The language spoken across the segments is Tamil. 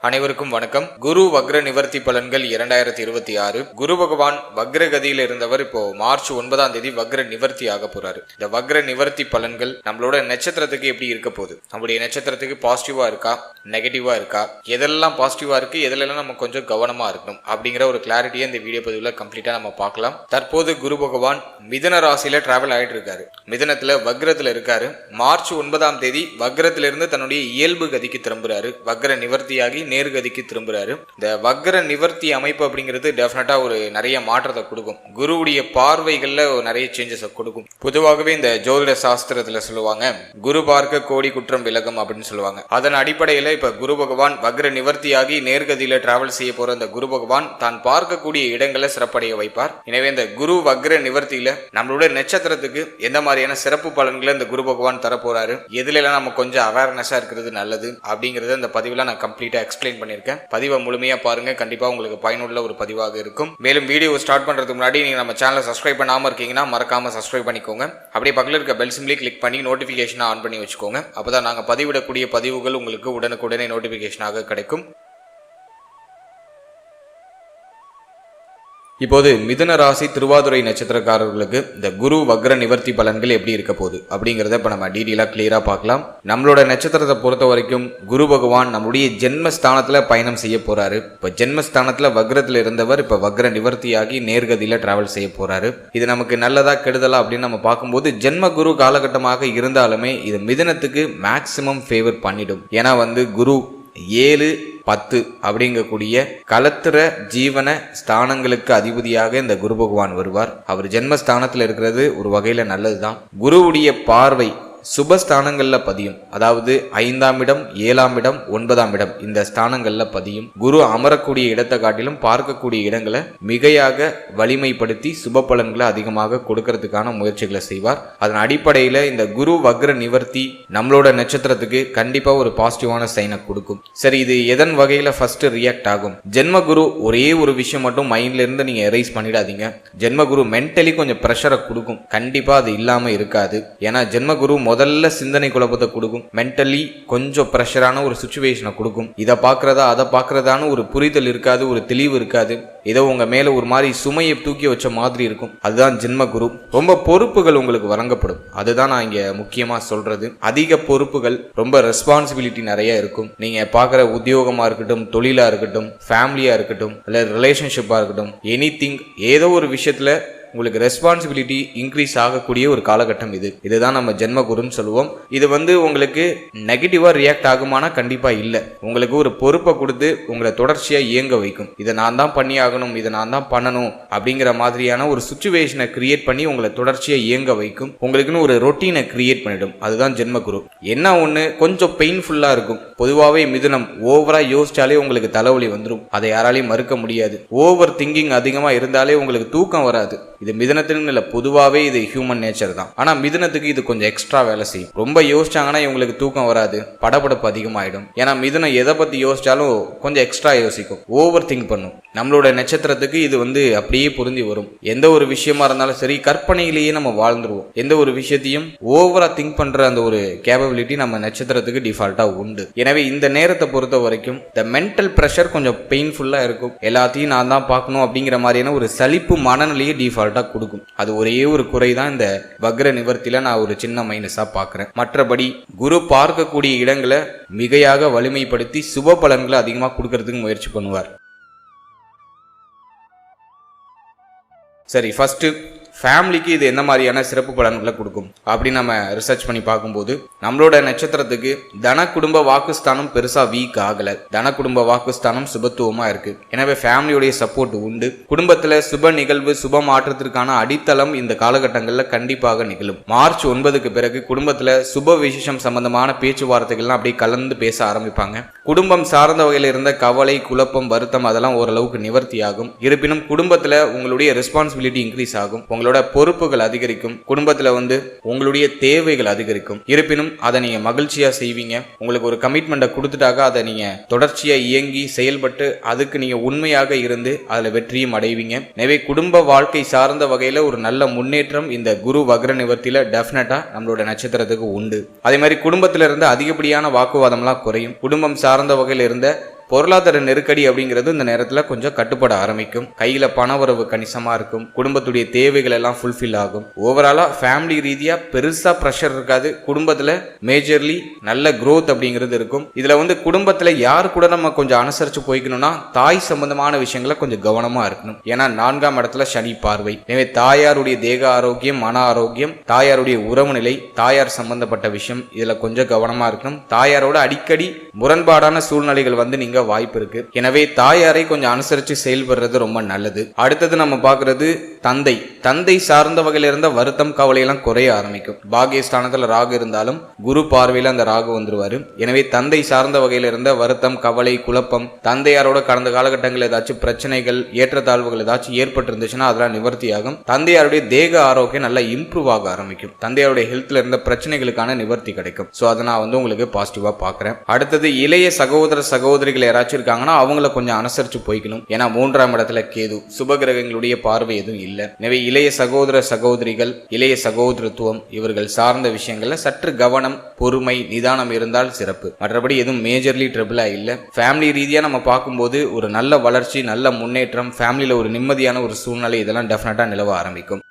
அனைவருக்கும் வணக்கம். குரு வக்ர நிவர்த்தி பலன்கள் இரண்டாயிரத்தி இருபத்தி ஆறு. குரு பகவான் வக்ரகதியில் இருந்தவர் இப்போ மார்ச் ஒன்பதாம் தேதி வக்ர நிவர்த்தி ஆக போறாரு. இந்த வக்ர நிவர்த்தி பலன்கள் நம்மளோட நட்சத்திரத்துக்கு எப்படி இருக்க போகுது? நம்முடைய நட்சத்திரத்துக்கு பாசிட்டிவா இருக்கா? நெகட்டிவா இருக்கா? எதெல்லாம் பாசிட்டிவா இருக்கு? எதுலெல்லாம் நம்ம கொஞ்சம் கவனமா இருக்கணும்? அப்படிங்கிற ஒரு கிளாரிட்டியை இந்த வீடியோ பதிவுல கம்ப்ளீட்டா நம்ம பார்க்கலாம். தற்போது குரு பகவான் மிதன ராசியில டிராவல் ஆயிட்டு இருக்காரு. மிதனத்துல வக்ரத்துல இருக்காரு. மார்ச் ஒன்பதாம் தேதி வக்ரத்திலிருந்து தன்னுடைய இயல்பு கதிக்கு திரும்புறாரு. வக்ர நிவர்த்தியாகி நேர்கதிக்கு திரும்புறாரு. இந்த வக்ர நிவர்த்தி அமைப்பு அப்படிங்கிறது டெஃபினட்டா ஒரு நிறைய மாற்றத்தை கொடுக்கும். குருவுடைய பார்வைகள்ல ஒரு நிறைய சேஞ்சஸை கொடுக்கும். பொதுவாகவே இந்த ஜோதிட சாஸ்திரத்துல சொல்லுவாங்க குரு பார்க்க கோடி குற்றம் விலகும் அப்படின்னு சொல்லுவாங்க. அதன் அடிப்படையில இப்ப குரு பகவான் வக்ர நிவர்த்தியாகி நேர்கதியில டிராவல் செய்ய போற இந்த குரு பகவான் தான் பார்க்கக்கூடிய இடங்களை சிறப்படைய வைப்பார். எனவே இந்த குரு வக்ர நிவர்த்தியில நம்மளுடைய நட்சத்திரத்துக்கு எந்த மாதிரியான சிறப்பு பலன்களை இந்த குரு பகவான் தரப்போறாரு எதுல நம்ம கொஞ்சம் அவேர்னஸா இருக்கிறது நல்லது அப்படிங்கறத இந்த பதிவுல நான் கம்ப்ளீட்டா எக்ஸ்பிளைன் பண்ணியிருக்கேன். பதிவை முழுமையா பாருங்க. கண்டிப்பா உங்களுக்கு பயனுள்ள ஒரு பதிவாக இருக்கும். மேலும் வீடியோ ஸ்டார்ட் பண்ணுறதுக்கு முன்னாடி நீங்கள் நம்ம சேனலை சப்ஸ்கிரைப் பண்ணாமல் இருக்கீங்கன்னா மறக்காமல் சப்ஸ்கிரைப் பண்ணிக்கோங்க. அப்படியே பக்கத்தில் இருக்க பெல் சிம்லி கிளிக் பண்ணி நோட்டிஃபிகேஷனை ஆன் பண்ணி வச்சுக்கோங்க. அப்பதான் நாங்கள் பதிவிடக்கூடிய பதிவுகள் உங்களுக்கு உடனுக்குடனே நோட்டிஃபிகேஷனாக கிடைக்கும். இப்போது மிதுன ராசி திருவாதுரை நட்சத்திரக்காரர்களுக்கு இந்த குரு வக்ர நிவர்த்தி பலன்கள் எப்படி இருக்க போகுது அப்படிங்கிறத இப்போ நம்ம டீட்டெயிலாக கிளியராக பார்க்கலாம். நம்மளோட நட்சத்திரத்தை பொறுத்த வரைக்கும் குரு பகவான் நம்முடைய ஜென்மஸ்தானத்தில் பயணம் செய்ய போறாரு. இப்போ ஜென்மஸ்தானத்தில் வக்ரத்தில் இருந்தவர் இப்போ வக்ர நிவர்த்தியாகி நேர்கதியில் டிராவல் செய்ய போறாரு. இது நமக்கு நல்லதா கெடுதலா அப்படின்னு நம்ம பார்க்கும்போது ஜென்ம குரு காலகட்டமாக இருந்தாலுமே இது மிதுனத்துக்கு மேக்சிமம் ஃபேவர் பண்ணிடும். ஏன்னா வந்து குரு ஏழு பத்து அப்படிங்கக்கூடிய கலத்திர ஜீவன ஸ்தானங்களுக்கு அதிபதியாக இந்த குரு பகவான் வருவார். அவர் ஜென்மஸ்தானத்தில் இருக்கிறது ஒரு வகையில் நல்லதுதான். குருவுடைய பார்வை சுபஸ்தானங்களில் பதியும். அதாவது ஐந்தாம் இடம் ஏழாம் இடம் ஒன்பதாம் இடம். இந்த ஸ்தானங்களில் பதியும். குரு அமரக்கூடிய இடத்தை காட்டிலும் பார்க்கக்கூடிய இடங்களை மிகையாக வலிமைப்படுத்தி சுப பலன்களை அதிகமாக கொடுக்கறதுக்கான முயற்சிகளை செய்வார். அதன் அடிப்படையில் இந்த குரு வக்ர நிவர்த்தி நம்மளோட நட்சத்திரத்துக்கு கண்டிப்பாக ஒரு பாசிட்டிவான சைனை கொடுக்கும். சரி இது எதன் வகையில் ஃபர்ஸ்ட் ரியாக்ட் ஆகும்? ஜென்ம குரு ஒரே ஒரு விஷயம் மட்டும் மைண்ட்ல இருந்து நீங்க எரைஸ் பண்ணிடாதீங்க. ஜென்ம குரு மென்டலி கொஞ்சம் ப்ரெஷரை கொடுக்கும். கண்டிப்பாக அது இல்லாமல் இருக்காது. ஏன்னா ஜென்ம குரு முதல்ல சிந்தனை குழப்பத்தை கொடுக்கும். மென்டலி கொஞ்சம் ப்ரெஷரான ஒரு சுச்சுவேஷனை கொடுக்கும். இதை பார்க்குறதா அதை பார்க்குறதான ஒரு புரிதல் இருக்காது ஒரு தெளிவு இருக்காது. ஏதோ உங்கள் மேலே ஒரு மாதிரி சுமையை தூக்கி வச்ச மாதிரி இருக்கும். அதுதான் ஜென்ம குரு. ரொம்ப பொறுப்புகள் உங்களுக்கு வழங்கப்படும். அதுதான் நான் இங்கே முக்கியமாக சொல்கிறது அதிக பொறுப்புகள் ரொம்ப ரெஸ்பான்சிபிலிட்டி நிறைய இருக்கும். நீங்கள் பார்க்குற உத்தியோகமாக இருக்கட்டும் தொழிலாக இருக்கட்டும் ஃபேமிலியாக இருக்கட்டும் இல்லை ரிலேஷன்ஷிப்பாக இருக்கட்டும் எனி ஏதோ ஒரு விஷயத்தில் உங்களுக்கு ரெஸ்பான்சிபிலிட்டி இன்க்ரீஸ் ஆகக்கூடிய ஒரு காலகட்டம் இது. இதுதான் நம்ம ஜென்ம குருன்னு சொல்லுவோம். இது வந்து உங்களுக்கு நெகட்டிவா ரியாக்ட் ஆகுமானா கண்டிப்பா இல்லை. உங்களுக்கு ஒரு பொறுப்பை கொடுத்து உங்களை தொடர்ச்சியா இயங்க வைக்கும். இதை நான் தான் பண்ணி ஆகணும் இதை நான் தான் பண்ணணும் அப்படிங்கிற மாதிரியான ஒரு சுச்சுவேஷனை கிரியேட் பண்ணி உங்களை தொடர்ச்சியா இயங்க வைக்கும். உங்களுக்குன்னு ஒரு ரொட்டீனை கிரியேட் பண்ணிடும். அதுதான் ஜென்மகுரு. என்ன ஒன்று கொஞ்சம் பெயின்ஃபுல்லா இருக்கும். பொதுவாகவே மிதுனம் ஓவரா யோசிச்சாலே உங்களுக்கு தலைவலி வந்துடும் அதை யாராலையும் மறுக்க முடியாது. ஓவர் திங்கிங் அதிகமாக இருந்தாலே உங்களுக்கு தூக்கம் வராது. இது மிதனத்திலும் இல்லை பொதுவாகவே இது ஹியூமன் நேச்சர் தான். ஆனால் மிதனத்துக்கு இது கொஞ்சம் எக்ஸ்ட்ரா வேலை செய்யும். ரொம்ப யோசிச்சாங்கன்னா இவங்களுக்கு தூக்கம் வராது படபடப்பு அதிகமாயிடும். ஏன்னா மிதனம் எதை பற்றி யோசிச்சாலும் கொஞ்சம் எக்ஸ்ட்ரா யோசிக்கும். ஓவர் திங்க் பண்ணும். நம்மளோட நட்சத்திரத்துக்கு இது வந்து அப்படியே பொருந்தி வரும். எந்த ஒரு விஷயமா இருந்தாலும் சரி கற்பனையிலேயே நம்ம வாழ்ந்துருவோம். எந்த ஒரு விஷயத்தையும் ஓவரா திங்க் பண்ற அந்த ஒரு கேபபிலிட்டி நம்ம நட்சத்திரத்துக்கு டிஃபால்ட்டா உண்டு. எனவே இந்த நேரத்தை பொறுத்த வரைக்கும் இந்த மென்டல் ப்ரெஷர் கொஞ்சம் பெயின்ஃபுல்லா இருக்கும். எல்லாத்தையும் நான் தான் பார்க்கணும் அப்படிங்கிற மாதிரியான ஒரு சலிப்பு மனநிலையே டிஃபால்ட் கரெக்டாக கொடுக்கும். அது ஒரே ஒரு குறை தான் இந்த வக்ர நிவர்த்தியில நான் ஒரு சின்ன மைனஸா பார்க்குறேன். மற்றபடி குரு பார்க்கக்கூடிய இடங்களை மிகையாக வலிமைப்படுத்தி சுப பலன்களை அதிகமாக கொடுக்கறதுக்கு முயற்சி பண்ணுவார். சரி ஃபஸ்ட்டு ஃபேமிலிக்கு இது என்ன மாதிரியான சிறப்பு பலன்களை கொடுக்கும்? அப்படின்னு நம்ம ரிசர்ச் பண்ணி பார்க்கும்போது நம்மளோட நட்சத்திரத்துக்கு தன குடும்ப வாக்குஸ்தானம் பெருசா வீக் ஆகல. தன குடும்ப வாக்குஸ்தானம் சுபத்துவமா இருக்கு. எனவே ஃபேமிலியுடைய சப்போர்ட் உண்டு. குடும்பத்துல சுப நிகழ்வு சுப மாற்றத்திற்கான அடித்தளம் இந்த காலகட்டங்களில் கண்டிப்பாக நிகழும். மார்ச் ஒன்பதுக்கு பிறகு குடும்பத்துல சுப விசேஷம் சம்பந்தமான பேச்சுவார்த்தைகள்லாம் அப்படியே கலந்து பேச ஆரம்பிப்பாங்க. குடும்பம் சார்ந்த வகையில் இருந்த கவலை குழப்பம் வருத்தம் அதெல்லாம் ஓரளவுக்கு நிவர்த்தி ஆகும் இருப்பினும் குடும்பத்துல உங்களுடைய ரெஸ்பான்சிபிலிட்டி இன்க்ரீஸ் ஆகும். உங்களோட பொறுப்புகள் அதிகரிக்கும். குடும்பத்துல வந்து உங்களுடைய தேவைகள் அதிகரிக்கும். இருப்பினும் அதை நீங்க மகிழ்ச்சியா செய்வீங்க. உங்களுக்கு ஒரு கமிட்மெண்ட்டை கொடுத்துட்டாக்க அதை நீங்க தொடர்ச்சியா இயங்கி செயல்பட்டு அதுக்கு நீங்க உண்மையாக இருந்து அதுல வெற்றியும் அடைவீங்க. எனவே குடும்ப வாழ்க்கை சார்ந்த வகையில ஒரு நல்ல முன்னேற்றம் இந்த குரு வக்ர நிவர்த்தியில டெஃபினட்டா நம்மளோட நட்சத்திரத்துக்கு உண்டு. அதே மாதிரி குடும்பத்தில் இருந்து அதிகப்படியான வாக்குவாதம்லாம் குறையும். குடும்பம் சார்ந்த வகையில் இருந்த பொருளாதார நெருக்கடி அப்படிங்கிறது இந்த நேரத்தில் கொஞ்சம் கட்டுப்பட ஆரம்பிக்கும். கையில் பண உறவு கணிசமாக இருக்கும். குடும்பத்துடைய தேவைகள் எல்லாம் ஃபுல்ஃபில் ஆகும். ஓவராலாக ஃபேமிலி ரீதியாக பெருசாக ப்ரெஷர் இருக்காது. குடும்பத்தில் மேஜர்லி நல்ல க்ரோத் அப்படிங்கிறது இருக்கும். இதில் வந்து குடும்பத்தில் யார் கூட நம்ம கொஞ்சம் அனுசரித்து போய்க்கணும்னா தாய் சம்பந்தமான விஷயங்களை கொஞ்சம் கவனமாக இருக்கணும். ஏன்னா நான்காம் இடத்துல சனி பார்வை. எனவே தாயாருடைய தேக ஆரோக்கியம் மன ஆரோக்கியம் தாயாருடைய உறவு நிலை தாயார் சம்பந்தப்பட்ட விஷயம் இதில் கொஞ்சம் கவனமாக இருக்கணும். தாயாரோட அடிக்கடி முரண்பாடான சூழ்நிலைகள் வந்து நீங்கள் நீங்க வாய்ப்பு இருக்கு. எனவே தாயாரை கொஞ்சம் அனுசரிச்சு செயல்படுறது ரொம்ப நல்லது. அடுத்தது நம்ம பார்க்கிறது தந்தை. தந்தை சார்ந்த வகையில இருந்த வருத்தம் கவலை எல்லாம் குறைய ஆரம்பிக்கும். பாகியஸ்தானத்துல ராகு இருந்தாலும் குரு பார்வையில அந்த ராகு வந்துருவாரு. எனவே தந்தை சார்ந்த வகையில இருந்த வருத்தம் கவலை குழப்பம் தந்தையாரோட கடந்த காலகட்டங்கள் ஏதாச்சும் பிரச்சனைகள் ஏற்றத்தாழ்வுகள் ஏதாச்சும் ஏற்பட்டு இருந்துச்சுன்னா அதெல்லாம் நிவர்த்தி ஆகும் தந்தையாருடைய தேக ஆரோக்கியம் நல்லா இம்ப்ரூவ் ஆக ஆரம்பிக்கும். தந்தையாருடைய ஹெல்த்ல இருந்த பிரச்சனைகளுக்கான நிவர்த்தி கிடைக்கும். ஸோ அதை நான் வந்து உங்களுக்கு பாசிட்டிவா பாக்குறேன் அடுத்தது இளைய சகோதர சகோதரிகள் யாராச்சும் இருக்காங்கன்னா அவங்கள கொஞ்சம் அனுசரிச்சு போய்க்கணும். ஏன்னா மூன்றாம் இடத்துல கேது சுப கிரகங்களுடைய பார்வை எதுவும் இல்லை. எனவே இளைய சகோதர சகோதரிகள் இளைய சகோதரத்துவம் இவர்கள் சார்ந்த விஷயங்கள்ல சற்று கவனம் பொறுமை நிதானம் இருந்தால் சிறப்பு. மற்றபடி எதுவும் மேஜர்லி ட்ரிபிளா இல்லை. ஃபேமிலி ரீதியா நம்ம பார்க்கும்போது ஒரு நல்ல வளர்ச்சி நல்ல முன்னேற்றம் ஃபேமிலியில ஒரு நிம்மதியான ஒரு சூழ்நிலை இதெல்லாம் டெஃபினட்டா நிலவ ஆரம்பிக்கும்.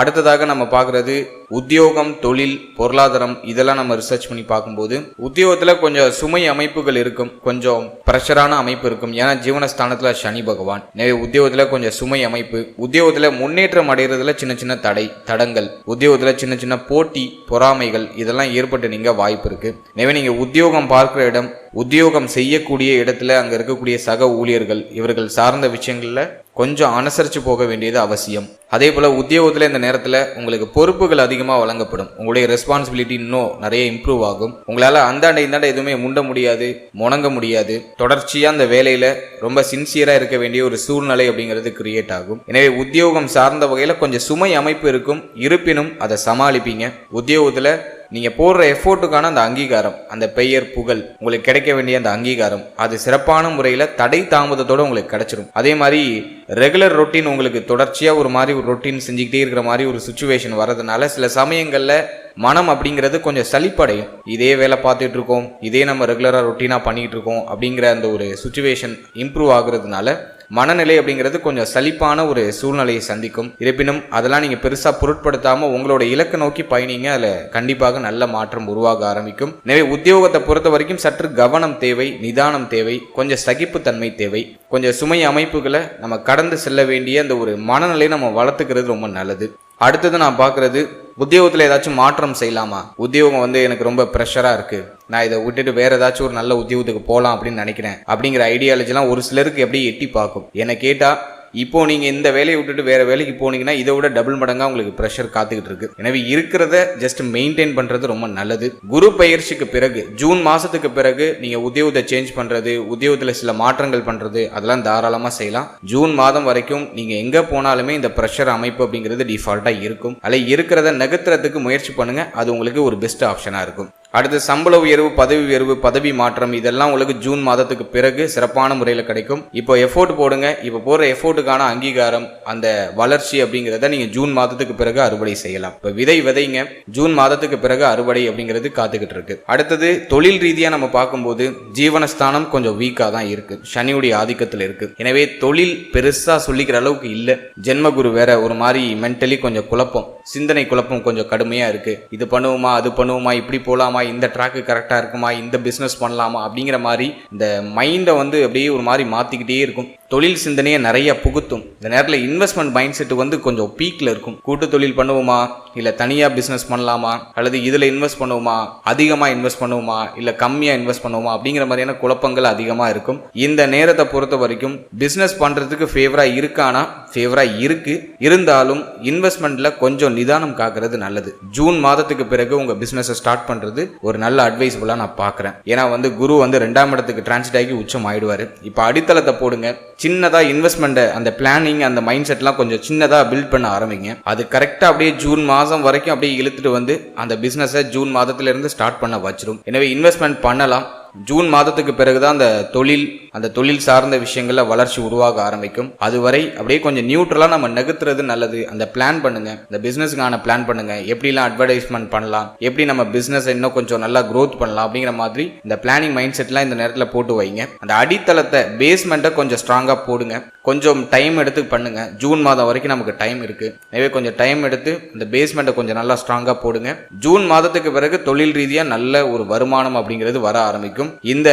அடுத்ததாக நம்ம பார்க்குறது உத்தியோகம் தொழில் பொருளாதாரம் இதெல்லாம் நம்ம ரிசர்ச் பண்ணி பார்க்கும்போது உத்தியோகத்தில் கொஞ்சம் சுமை அமைப்புகள் இருக்கும். கொஞ்சம் ப்ரெஷரான அமைப்பு இருக்கும். ஏன்னா ஜீவனஸ்தானத்தில் சனி பகவான். எனவே உத்தியோகத்தில் கொஞ்சம் சுமை அமைப்பு. உத்தியோகத்தில் முன்னேற்றம் அடைகிறதுல சின்ன சின்ன தடை தடங்கள். உத்தியோகத்தில் சின்ன சின்ன போட்டி பொறாமைகள் இதெல்லாம் ஏற்பட்டு நீங்கள் வாய்ப்பு இருக்குது எனவே நீங்கள் உத்தியோகம் பார்க்குற இடம் உத்தியோகம் செய்யக்கூடிய இடத்துல அங்கே இருக்கக்கூடிய சக ஊழியர்கள் இவர்கள் சார்ந்த விஷயங்களில் கொஞ்சம் அனுசரித்து போக வேண்டியது அவசியம். அதே போல் உத்தியோகத்தில் இந்த நேரத்தில் உங்களுக்கு பொறுப்புகள் அதிகமாக வழங்கப்படும். உங்களுடைய ரெஸ்பான்சிபிலிட்டி இன்னும் நிறைய இம்ப்ரூவ் ஆகும். உங்களால் அந்தாண்ட இந்தாண்ட எதுவுமே முண்ட முடியாது முணங்க முடியாது. தொடர்ச்சியாக அந்த வேலையில் ரொம்ப சின்சியராக இருக்க வேண்டிய ஒரு சூழ்நிலை அப்படிங்கிறது கிரியேட் ஆகும். எனவே உத்தியோகம் சார்ந்த வகையில் கொஞ்சம் சுமை அமைப்பு இருக்கும். இருப்பினும் அதை சமாளிப்பீங்க. உத்தியோகத்தில் நீங்க போடுற எஃபோர்ட்டுக்கான அந்த அங்கீகாரம் அந்த பெயர் புகழ் உங்களுக்கு கிடைக்க வேண்டிய அந்த அங்கீகாரம் அது சிறப்பான முறையில் தடை தாமதத்தோட உங்களுக்கு கிடைச்சிடும் அதே மாதிரி ரெகுலர் ரொட்டீன் உங்களுக்கு தொடர்ச்சியா ஒரு மாதிரி ஒரு ரொட்டீன் செஞ்சுக்கிட்டே இருக்கிற மாதிரி ஒரு சுச்சுவேஷன் வரதுனால சில சமயங்கள்ல மனம் அப்படிங்கிறது கொஞ்சம் சலிப்படையும். இதே வேலை பார்த்துட்டு இருக்கோம் இதே நம்ம ரெகுலராக ரொட்டீனாக பண்ணிட்டு இருக்கோம் அப்படிங்கிற அந்த ஒரு சுச்சுவேஷன் இம்ப்ரூவ் ஆகுறதுனால மனநிலை அப்படிங்கிறது கொஞ்சம் சலிப்பான ஒரு சூழ்நிலையை சந்திக்கும். இருப்பினும் அதெல்லாம் நீங்கள் பெருசாக பொருட்படுத்தாமல் உங்களோட இலக்கை நோக்கி பயணிங்க. அதில் கண்டிப்பாக நல்ல மாற்றம் உருவாக ஆரம்பிக்கும். எனவே உத்தியோகத்தை பொறுத்த வரைக்கும் சற்று கவனம் தேவை நிதானம் தேவை கொஞ்சம் சகிப்புத்தன்மை தேவை. கொஞ்சம் சுமை அமைப்புகளை நம்ம கடந்து செல்ல வேண்டிய அந்த ஒரு மனநிலையை நம்ம வளர்த்துக்கிறது ரொம்ப நல்லது. அடுத்தது நான் பார்க்குறது உத்தியோகத்தில் ஏதாச்சும் மாற்றம் செய்யலாமா? உத்தியோகம் வந்து எனக்கு ரொம்ப ப்ரெஷராக இருக்கு. நான் இதை விட்டுட்டு வேற ஏதாச்சும் ஒரு நல்ல உத்தியோகத்துக்கு போகலாம் அப்படின்னு நினைக்கிறேன். அப்படிங்கிற ஐடியாலஜிலாம் ஒரு சிலருக்கு எப்படி எட்டி பார்க்கும்? என்னை கேட்டால் இப்போ நீங்க இந்த வேலையை விட்டுட்டு வேற வேலைக்கு போனீங்கன்னா இதை விட டபுள் மடங்கா உங்களுக்கு ப்ரெஷர் காத்துக்கிட்டு இருக்கு. எனவே இருக்கிறத ஜஸ்ட் மெயின்டைன் பண்றது ரொம்ப நல்லது. குரு பயிற்சிக்கு பிறகு ஜூன் மாசத்துக்கு பிறகு நீங்க உத்தியோகத்தை சேஞ்ச் பண்றது உத்தியோகத்துல சில மாற்றங்கள் பண்றது அதெல்லாம் தாராளமா செய்யலாம். ஜூன் மாதம் வரைக்கும் நீங்க எங்க போனாலுமே இந்த ப்ரெஷர் அமைப்பு அப்படிங்கிறது டிஃபால்ட்டா இருக்கும். அதில் இருக்கிறத நகர்த்துறதுக்கு முயற்சி பண்ணுங்க. அது உங்களுக்கு ஒரு பெஸ்ட் ஆப்ஷனா இருக்கும். அடுத்து சம்பள உயர்வு பதவி உயர்வு பதவி மாற்றம் இதெல்லாம் உங்களுக்கு ஜூன் மாதத்துக்கு பிறகு சிறப்பான முறையில் கிடைக்கும். இப்போ எஃபோர்ட் போடுங்க. இப்போ போடுற எஃபோர்ட்டுக்கான அங்கீகாரம் அந்த வளர்ச்சி அப்படிங்கிறத நீங்கள் ஜூன் மாதத்துக்கு பிறகு அறுவடை செய்யலாம். இப்போ விதை விதைங்க ஜூன் மாதத்துக்கு பிறகு அறுவடை அப்படிங்கிறது காத்துக்கிட்டு இருக்கு. அடுத்தது தொழில் ரீதியாக நம்ம பார்க்கும்போது ஜீவனஸ்தானம் கொஞ்சம் வீக்காக தான் இருக்கு. சனியுடைய ஆதிக்கத்தில் இருக்கு. எனவே தொழில் பெருசாக சொல்லிக்கிற அளவுக்கு இல்லை. ஜென்மகுரு வேற ஒரு மாதிரி மென்டலி கொஞ்சம் குழப்பம். சிந்தனை குழப்பம் கொஞ்சம் கடுமையாக இருக்கு. இது பண்ணுவோமா அது பண்ணுவோமா இப்படி போலாமா இந்த ட்ராக்கு கரெக்டா இருக்குமா? இந்த பிசினஸ் பண்ணலாமா? அப்படிங்கிற மாதிரி இந்த மைண்டை வந்து அப்படியே ஒரு மாதிரி மாத்திக்கிட்டே இருக்கும். தொழில் சிந்தனையை நிறைய புகுத்தும். இந்த நேரத்தில் இன்வெஸ்ட்மெண்ட் மைண்ட் செட் வந்து கொஞ்சம் பீக்கில் இருக்கும். கூட்டு தொழில் பண்ணுவோமா? இல்லை தனியாக பிஸ்னஸ் பண்ணலாமா? அல்லது இதில் இன்வெஸ்ட் பண்ணுவோமா? அதிகமாக இன்வெஸ்ட் பண்ணுவோமா? இல்லை கம்மியாக இன்வெஸ்ட் பண்ணுவோமா? அப்படிங்கிற மாதிரியான குழப்பங்கள் அதிகமாக இருக்கும். இந்த நேரத்தை பொறுத்த வரைக்கும் பிஸ்னஸ் பண்ணுறதுக்கு ஃபேவராக இருக்கானா ஃபேவராக இருக்கு. இருந்தாலும் இன்வெஸ்ட்மெண்ட்டில் கொஞ்சம் நிதானம் காக்கிறது நல்லது. ஜூன் மாதத்துக்கு பிறகு உங்கள் பிஸ்னஸை ஸ்டார்ட் பண்ணுறது ஒரு நல்ல அட்வைஸ்ஃபுல்லாக நான் பார்க்குறேன் ஏன்னா வந்து குரு வந்து ரெண்டாம் இடத்துக்கு டிரான்சிட் ஆகி உச்சம் ஆயிடுவார் இப்போ அடித்தளத்தை போடுங்க. சின்னதாக இன்வெஸ்ட்மெண்ட்டை அந்த பிளானிங் அந்த மைண்ட் செட்லாம் கொஞ்சம் சின்னதாக பில்ட் பண்ண ஆரம்பிங்க. அது கரெக்டாக அப்படியே ஜூன் மாதம் வரைக்கும் அப்படியே இழுத்துட்டு வந்து அந்த பிஸ்னஸை ஜூன் மாதத்துலேருந்து ஸ்டார்ட் பண்ண வச்சிடும் எனவே இன்வெஸ்ட்மெண்ட் பண்ணலாம். ஜூன் மாதத்துக்கு பிறகுதான் அந்த தொழில் அந்த தொழில் சார்ந்த விஷயங்கள்ல வளர்ச்சி உருவாக ஆரம்பிக்கும். அதுவரை அப்படியே கொஞ்சம் நியூட்ரலா நம்ம நகர்த்துறது நல்லது. அந்த பிளான் பண்ணுங்க. இந்த பிசினஸ்க்கான பிளான் பண்ணுங்க. எப்படிலாம் அட்வர்டைஸ்மெண்ட் பண்ணலாம்? எப்படி நம்ம பிசினஸ் இன்னும் கொஞ்சம் நல்லா க்ரோத் பண்ணலாம்? அப்படிங்கிற மாதிரி இந்த பிளானிங் மைண்ட் செட்லாம் இந்த நேரத்தில் போட்டு வைங்க. அந்த அடித்தளத்தை பேஸ்மெண்ட்டை கொஞ்சம் ஸ்ட்ராங்காக போடுங்க. கொஞ்சம் டைம் எடுத்து பண்ணுங்க. ஜூன் மாதம் வரைக்கும் நமக்கு டைம் இருக்கு. எனவே கொஞ்சம் டைம் எடுத்து இந்த பேஸ்மெண்ட்டை கொஞ்சம் நல்லா ஸ்ட்ராங்காக போடுங்க. ஜூன் மாதத்துக்கு பிறகு தொழில் ரீதியாக நல்ல ஒரு வருமானம் அப்படிங்கிறது வர ஆரம்பிக்கும். இந்த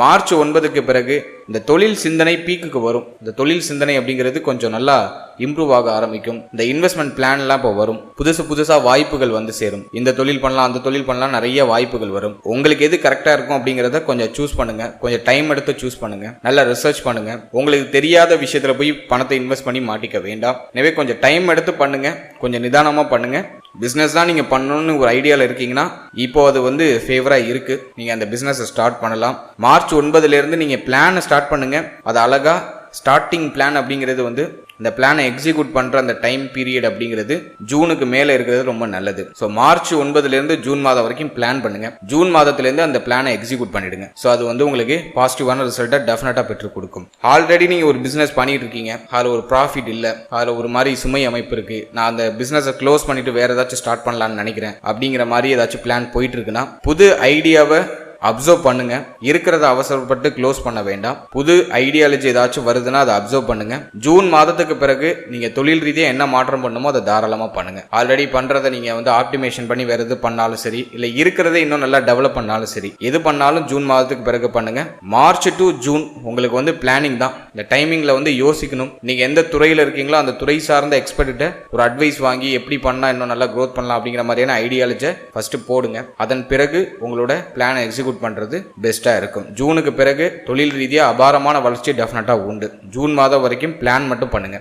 மார்ச் ஒன்பதுக்கு பிறகு இந்த தொழில் சிந்தனை பீக்குக்கு வரும். இந்த தொழில் சிந்தனை அப்படிங்கிறது கொஞ்சம் நல்லா இம்ப்ரூவ் ஆக ஆரம்பிக்கும். இந்த இன்வெஸ்ட்மெண்ட் பிளான்லாம் இப்போ வரும். புதுசு புதுசாக வாய்ப்புகள் வந்து சேரும். இந்த தொழில் பண்ணலாம் அந்த தொழில் பண்ணலாம் நிறைய வாய்ப்புகள் வரும். உங்களுக்கு எது கரெக்டாக இருக்கும் அப்படிங்கிறத கொஞ்சம் சூஸ் பண்ணுங்க. கொஞ்சம் டைம் எடுத்து சூஸ் பண்ணுங்க. நல்லா ரிசர்ச் பண்ணுங்க. உங்களுக்கு தெரியாத விஷயத்தில் போய் பணத்தை இன்வெஸ்ட் பண்ணி மாட்டிக்க வேண்டாம். எனவே கொஞ்சம் டைம் எடுத்து பண்ணுங்க. கொஞ்சம் நிதானமாக பண்ணுங்க. பிஸ்னஸ் தான் நீங்கள் பண்ணணும்னு ஒரு ஐடியாவில் இருக்கீங்கன்னா இப்போ அது வந்து ஃபேவராக இருக்குது நீங்கள் அந்த பிஸ்னஸை ஸ்டார்ட் பண்ணலாம். மார்ச் ஒன்பதுலேருந்து நீங்கள் பிளானை ஸ்டார்ட் பண்ணுங்கள் அது அழகாக ஸ்டார்டிங் பிளான் அப்படிங்கிறது வந்து இந்த பிளானை எக்ஸிக்யூட் பண்ணுற அந்த டைம் பீரியட் அப்படிங்கிறது ஜூனுக்கு மேலே இருக்கிறது ரொம்ப நல்லது. ஸோ மார்ச் ஒன்பதுலேருந்து ஜூன் மாதம் வரைக்கும் பிளான் பண்ணுங்க. ஜூன் மாதத்துலேருந்து அந்த பிளானை எக்ஸிக்யூட் பண்ணிடுங்க. ஸோ அது வந்து உங்களுக்கு பாசிட்டிவான ரிசல்ட்டை டெஃபினட்டாக பெற்றுக் கொடுக்கும். ஆல்ரெடி நீங்கள் ஒரு பிஸ்னஸ் பண்ணிட்டு இருக்கீங்க. அதில் ஒரு ப்ராஃபிட் இல்லை. அதில் ஒரு மாதிரி சுமை அமைப்பு இருக்கு. நான் அந்த பிஸ்னஸை க்ளோஸ் பண்ணிட்டு வேற ஏதாச்சும் ஸ்டார்ட் பண்ணலாம்னு நினைக்கிறேன். அப்படிங்கிற மாதிரி ஏதாச்சும் பிளான் போயிட்டு இருக்குன்னா புது ஐடியாவை அப்சர்வ் பண்ணுங்க. இருக்கிறத அவசரப்பட்டு க்ளோஸ் பண்ண வேண்டாம். புது ஐடியாலஜி ஏதாச்சும் வருதுன்னா அதை அப்சர்வ் பண்ணுங்க. ஜூன் மாதத்துக்கு பிறகு நீங்க தொழில் ரீதியாக என்ன மாற்றம் பண்ணுமோ அதை தாராளமா பண்ணுங்க. ஆல்ரெடி பண்றதை நீங்க வந்து ஆப்டிமேஷன் பண்ணி வேற எது பண்ணாலும் சரி இல்ல இருக்கிறத இன்னும் நல்லா டெவலப் பண்ணாலும் சரி எது பண்ணாலும் ஜூன் மாதத்துக்கு பிறகு பண்ணுங்க. மார்ச் டு ஜூன் உங்களுக்கு வந்து பிளானிங் தான். இந்த டைமிங்ல வந்து யோசிக்கணும். நீங்க எந்த துறையில இருக்கீங்களோ அந்த துறை சார்ந்த எக்ஸ்பர்ட்ட ஒரு அட்வைஸ் வாங்கி எப்படி பண்ணா இன்னும் நல்லா க்ரோத் பண்ணலாம் அப்படிங்கிற மாதிரியான ஐடியாலஜை ஃபர்ஸ்ட் போடுங்க. அதன் பிறகு உங்களோட பிளானை எக்ஸிக்யூட் பண்றது பெஸ்ட்டாக இருக்கும். ஜூனுக்கு பிறகு தொழில் ரீதியா அபாரமான வளர்ச்சி டெஃபினட்டாக உண்டு. ஜூன் மாதம் வரைக்கும் பிளான் மட்டும் பண்ணுங்க.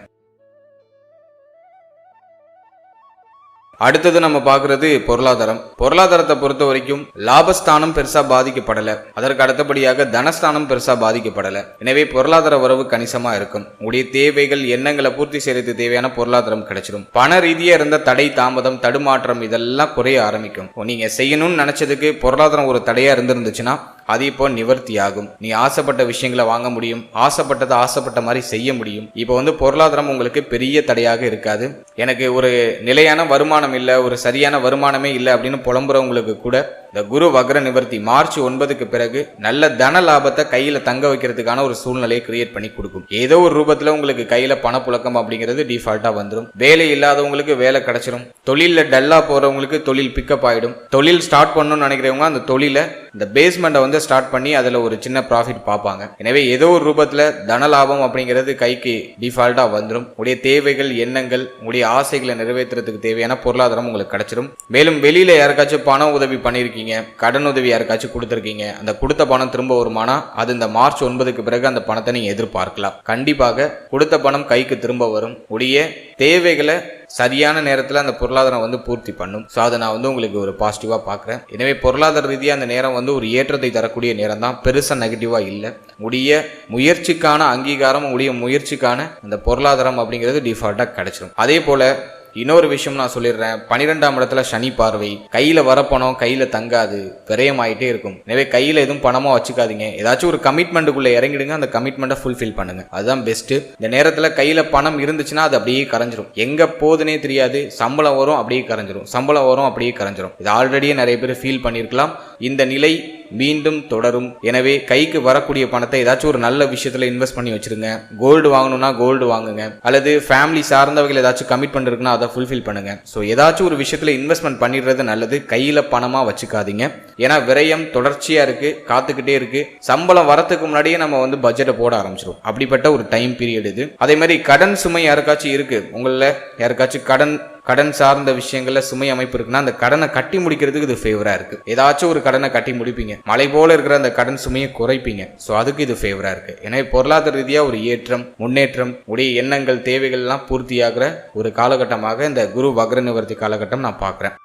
அடுத்தது நம்ம பாக்குறது பொருளாதாரம். பொருளாதாரத்தை பொறுத்த வரைக்கும் லாபஸ்தானம் பெருசா பாதிக்கப்படல. அதற்கு அடுத்தபடியாக தனஸ்தானம் பெருசா பாதிக்கப்படல. எனவே பொருளாதார வரவு கணிசமா இருக்கும். உங்களுடைய தேவைகள் எண்ணங்களை பூர்த்தி செய்யறதுக்கு தேவையான பொருளாதாரம் கிடைச்சிடும் பண ரீதியா இருந்த தடை தாமதம் தடுமாற்றம் இதெல்லாம் குறைய ஆரம்பிக்கும். நீங்க செய்யணும்னு நினைச்சதுக்கு பொருளாதாரம் ஒரு தடையா இருந்திருந்துச்சுன்னா அது இப்போ நிவர்த்தி ஆகும் நீ ஆசைப்பட்ட விஷயங்களை வாங்க முடியும். ஆசைப்பட்டதை ஆசைப்பட்ட மாதிரி செய்ய முடியும். இப்போ வந்து பொருளாதாரம் உங்களுக்கு பெரிய தடையாக இருக்காது. எனக்கு ஒரு நிலையான வருமானம் இல்லை ஒரு சரியான வருமானமே இல்லை அப்படின்னு புலம்புறவங்களுக்கு கூட இந்த குரு வக்ர நிவர்த்தி மார்ச் ஒன்பதுக்கு பிறகு நல்ல தன லாபத்தை கையில தங்க வைக்கிறதுக்கான ஒரு சூழ்நிலையை கிரியேட் பண்ணி கொடுக்கும். ஏதோ ஒரு ரூபத்துல உங்களுக்கு கையில பணப்புழக்கம் அப்படிங்கிறது டிஃபால்ட்டா வந்துடும் வேலை இல்லாதவங்களுக்கு வேலை கிடைச்சிரும். தொழிலில் டல்லா போறவங்களுக்கு தொழில் பிக்கப் ஆயிடும். தொழில் ஸ்டார்ட் பண்ணணும்னு நினைக்கிறவங்க அந்த தொழிலை இந்த பேஸ்மெண்ட்டை வந்து ஸ்டார்ட் பண்ணி அதில் ஒரு சின்ன ப்ராஃபிட் பார்ப்பாங்க. எனவே ஏதோ ஒரு ரூபத்தில் தன லாபம் அப்படிங்கிறது கைக்கு டிஃபால்ட்டாக வந்துடும் உடைய தேவைகள் எண்ணங்கள் உடைய ஆசைகளை நிறைவேற்றுறதுக்கு தேவையான பொருளாதாரம் உங்களுக்கு கிடைச்சிடும் மேலும் வெளியில் யாருக்காச்சும் பண உதவி பண்ணியிருக்கீங்க கடன் உதவி யாருக்காச்சும் கொடுத்துருக்கீங்க அந்த கொடுத்த பணம் திரும்ப வருமானா? அது இந்த மார்ச் ஒன்பதுக்கு பிறகு அந்த பணத்தை நீங்கள் எதிர்பார்க்கலாம். கண்டிப்பாக கொடுத்த பணம் கைக்கு திரும்ப வரும். உடைய தேவைகளை சரியான நேரத்தில் அந்த பொருளாதாரம் வந்து பூர்த்தி பண்ணும். ஸோ அதை நான் வந்து உங்களுக்கு ஒரு பாசிட்டிவாக பார்க்குறேன். எனவே பொருளாதார ரீதியாக அந்த நேரம் வந்து ஒரு ஏற்றத்தை தரக்கூடிய நேரம் தான் பெருசாக நெகட்டிவாக இல்லை. உடைய முயற்சிக்கான அங்கீகாரம் உடைய முயற்சிக்கான அந்த பொருளாதாரம் அப்படிங்கிறது டிஃபால்ட்டாக கிடைச்சிடும் அதே போல் இன்னொரு விஷயம் நான் சொல்லிடுறேன். பன்னிரெண்டாம் இடத்துல சனி பார்வை. கையில வர பணம் கையில தங்காது. விரயமாயிட்டே இருக்கும். எனவே கையில எதுவும் பணமா வச்சுக்காதீங்க. ஏதாச்சும் ஒரு கமிட்மெண்ட்டுக்குள்ள இறங்கிடுங்க. அந்த கமிட்மெண்ட்டை ஃபுல்ஃபில் பண்ணுங்க. அதுதான் பெஸ்ட் இந்த நேரத்துல கையில பணம் இருந்துச்சுன்னா அது அப்படியே கரைஞ்சிரும். எங்க போகுதுனே தெரியாது. சம்பளம் வரும் அப்படியே கரைஞ்சிரும். சம்பளம் வரும் அப்படியே கரைஞ்சிரும். இது ஆல்ரெடியே நிறைய பேர் ஃபீல் பண்ணியிருக்கலாம். இந்த நிலை மீண்டும் தொடரும். எனவே கைக்கு வரக்கூடிய பணத்தை ஏதாச்சும் ஒரு நல்ல விஷயத்துல இன்வெஸ்ட் பண்ணி வச்சிருங்க. கோல்டு வாங்கணும்னா கோல்டு வாங்குங்க. அல்லது ஃபேமிலி சார்ந்தவர்கள் ஏதாச்சும் கமிட்மெண்ட் இருக்குன்னா அதை ஃபுல்ஃபில் பண்ணுங்க. ஸோ ஏதாச்சும் ஒரு விஷயத்துல இன்வெஸ்ட்மெண்ட் பண்ணிடுறது நல்லது. கையில பணமா வச்சுக்காதீங்க. ஏன்னா விரயம் தொடர்ச்சியா இருக்கு காத்துக்கிட்டே இருக்கு. சம்பளம் வரத்துக்கு முன்னாடியே நம்ம வந்து பட்ஜெட்டை போட ஆரம்பிச்சிடும் அப்படிப்பட்ட ஒரு டைம் பீரியட் இது. அதே மாதிரி கடன் சுமை யாருக்காச்சும் இருக்கு. உங்களில் யாருக்காச்சும் கடன் கடன் சார்ந்த விஷயங்கள்ல சுமை அமைப்பு இருக்குன்னா அந்த கடனை கட்டி முடிக்கிறதுக்கு இது ஃபேவரா இருக்கு. ஏதாச்சும் ஒரு கடனை கட்டி முடிப்பீங்க. மலை போல இருக்கிற அந்த கடன் சுமையை குறைப்பீங்க. ஸோ அதுக்கு இது ஃபேவரா இருக்கு. ஏன்னா பொருளாதார ரீதியா ஒரு ஏற்றம் முன்னேற்றம் உடைய எண்ணங்கள் தேவைகள்லாம் பூர்த்தியாகிற ஒரு காலகட்டமாக இந்த குரு வக்ர நிவர்த்தி காலகட்டம் நான் பார்க்குறேன்.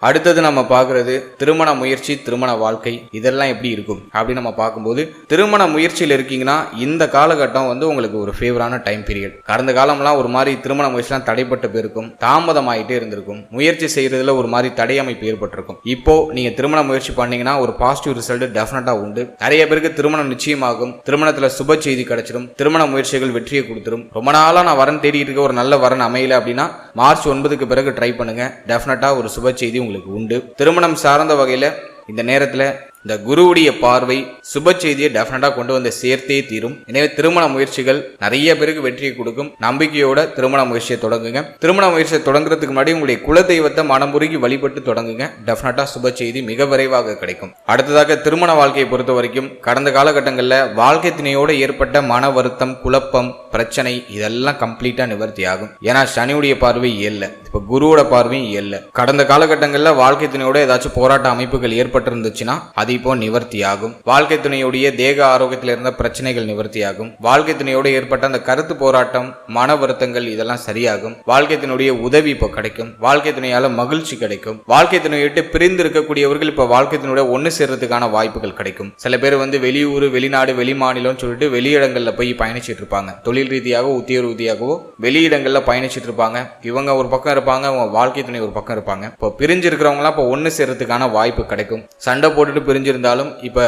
அடுத்தது நம்ம பார்க்கறது திருமண முயற்சி திருமண வாழ்க்கை. இதெல்லாம் எப்படி இருக்கும்? அப்படின்னு நம்ம பார்க்கும்போது திருமண முயற்சியில் இருக்கீங்கன்னா இந்த காலகட்டம் வந்து உங்களுக்கு ஒரு ஃபேவரான டைம் பீரியட் கடந்த காலம்லாம் ஒரு மாதிரி திருமண முயற்சிலாம் தடைப்பட்டு போயிருக்கும் தாமதமாயிட்டே இருந்திருக்கும். முயற்சி செய்யறதுல ஒரு மாதிரி தடை அமைப்பு ஏற்பட்டிருக்கும். இப்போ நீங்க திருமண முயற்சி பண்ணீங்கன்னா ஒரு பாசிட்டிவ் ரிசல்ட் டெஃபினட்டா உண்டு. நிறைய பேருக்கு திருமணம் நிச்சயமாகும். திருமணத்துல சுப செய்தி கிடைச்சிடும் திருமண முயற்சிகள் வெற்றியை கொடுத்துரும். ரொம்ப நாளா நான் வரன் தேடிட்டு இருக்க ஒரு நல்ல வரன் அமையல அப்படின்னா மார்ச் ஒன்பதுக்கு பிறகு ட்ரை பண்ணுங்க. டெஃபினட்டா ஒரு சுப செய்தி உங்களுக்கு உண்டு. திருமணம் சார்ந்த வகையில் இந்த நேரத்தில் இந்த குருவுடைய பார்வை சுப செய்தியை டெஃபினட்டா கொண்டு வந்து சேர்த்தே தீரும். எனவே திருமண முயற்சிகள் நிறைய பேருக்கு வெற்றியை கொடுக்கும். நம்பிக்கையோட திருமண முயற்சியை தொடங்குங்க. திருமண முயற்சியை தொடங்குறதுக்கு முன்னாடி உங்களுடைய குலதெய்வத்தை மனமுருகி வழிபட்டு தொடங்குங்க. டெஃபினட்டா சுப செய்தி மிக விரைவாக கிடைக்கும். அடுத்ததாக திருமண வாழ்க்கையை பொறுத்த வரைக்கும் கடந்த காலகட்டங்களில் வாழ்க்கை திணையோட ஏற்பட்ட மன வருத்தம் குழப்பம் பிரச்சனை இதெல்லாம் கம்ப்ளீட்டா நிவர்த்தி ஆகும். ஏன்னா சனியுடைய பார்வை இல்லை இப்ப குருவோட பார்வையும் இல்லை கடந்த காலகட்டங்களில் வாழ்க்கை துணையோட ஏதாச்சும் போராட்ட அமைப்புகள் ஏற்பட்டிருந்துச்சுன்னா அது இப்போ நிவர்த்தியாகும். வாழ்க்கை துணையுடைய தேக ஆரோக்கியத்தில் இருந்த பிரச்சனைகள் நிவர்த்தியாகும். வாழ்க்கை துணையோடு ஏற்பட்ட அந்த கருத்து போராட்டம் மன வருத்தங்கள் இதெல்லாம் சரியாகும். வாழ்க்கை துணையுடைய உதவி இப்போ கிடைக்கும். வாழ்க்கை துணையால மகிழ்ச்சி கிடைக்கும். வாழ்க்கை துணையை விட்டு பிரிந்து இருக்கக்கூடியவர்கள் இப்போ வாழ்க்கை துணையோட ஒன்று சேர்றதுக்கான வாய்ப்புகள் கிடைக்கும். சில பேர் வந்து வெளியூர் வெளிநாடு வெளி மாநிலம்னு சொல்லிட்டு வெளியிடங்களில் போய் பயணிச்சிட்டு இருப்பாங்க. தொழில் ரீதியாகவோ உத்தியோக ரீதியாகவோ வெளியிடங்களில் பயணிச்சிட்டு இருப்பாங்க. இவங்க ஒரு பக்கம் இருப்பாங்க அவங்க வாழ்க்கை துணை ஒரு பக்கம் இருப்பாங்க. இப்போ பிரிஞ்சு இருக்கிறவங்களாம் இப்போ ஒன்று சேர்றதுக்கான வாய்ப்பு கிடைக்கும். சண்டை போட்டுட்டு பிரிஞ்சிருந்தாலும் இப்போ